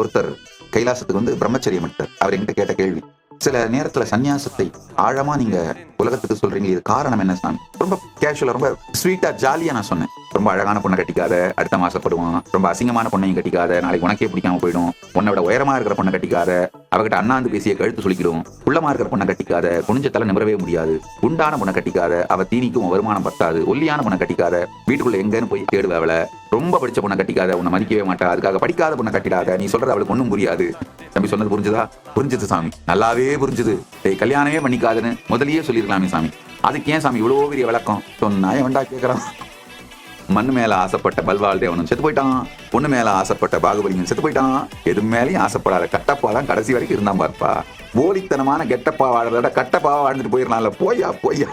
ஒருத்தர் கைலாசத்துக்கு வந்து பிரம்மச்சரியம் எடுத்தார் அவர் என்கிட்ட கேட்ட கேள்வி சில நேரத்துல சந்நியாசத்தை ஆழமா நீங்க உலகத்துக்கு சொல்றீங்க இது காரணம் என்ன சாமி? ரொம்ப கேஷுவலா ரொம்ப ஸ்வீட்டா ஜாலியா நான் சொன்னேன். ரொம்ப அழகான பொண்ணை கட்டிக்காத அடுத்த மாசப்படுவான். ரொம்ப அசிங்கமான பொண்ணையும் கட்டிக்காத நாளைக்கு உனக்கே பிடிக்காம போயிடும். உன்னை விட உயரமா இருக்கிற பொண்ணை கட்டிக்காத அவகிட்ட அண்ணாந்து பேசிய கழுத்து சொல்லிக்கிடும் குள்ளமா இருக்கிற பொண்ணை கட்டிக்காத குனிஞ்ச தலை நிமிரவே முடியாது. குண்டான பொண்ணை கட்டிக்காத அவ தீனிக்கும் வருமானம் பத்தாது. ஒல்லியான பொண்ணை கட்டிக்காத வீட்டுக்குள்ள எங்கன்னு போய் தேடுவ அவளை. ரொம்ப படிச்ச பொண்ணை கட்டிக்காத உன்னை மதிக்கவே மாட்டா. அதுக்காக படிக்காத பொண்ணை கட்டிடாத. நீ சொல்றது அவளுக்கு ஒண்ணும் புரியாது. தம்பி சொன்னது புரிஞ்சுதா? புரிஞ்சுது சாமி. நல்லாவே புரிஞ்சுது. டேய் கல்யாணமே பண்ணிக்காதுன்னு முதலியே சொல்லிருக்கலாமே சாமி. அதுக்கு ஏன் சாமி இவ்வளோ பெரிய விளக்கம்? சொன்னா வேண்டா கேட்கறான் மண்ணு மேல ஆசைப்பட்ட பல்வாழ்தேவனும் செத்து போயிட்டான். பொண்ணு மேல ஆசைப்பட்ட பாகுபலியும் செத்து போயிட்டான். எது மேலேயும் ஆசைப்படாத கட்டப்பா தான் கடைசி வரைக்கும் இருந்தான் பார்ப்பா. போலித்தனமான கெட்டப்பா வாழ்றத கட்டப்பாவை வாழ்ந்துட்டு போயிடலாம்ல. போயா போயா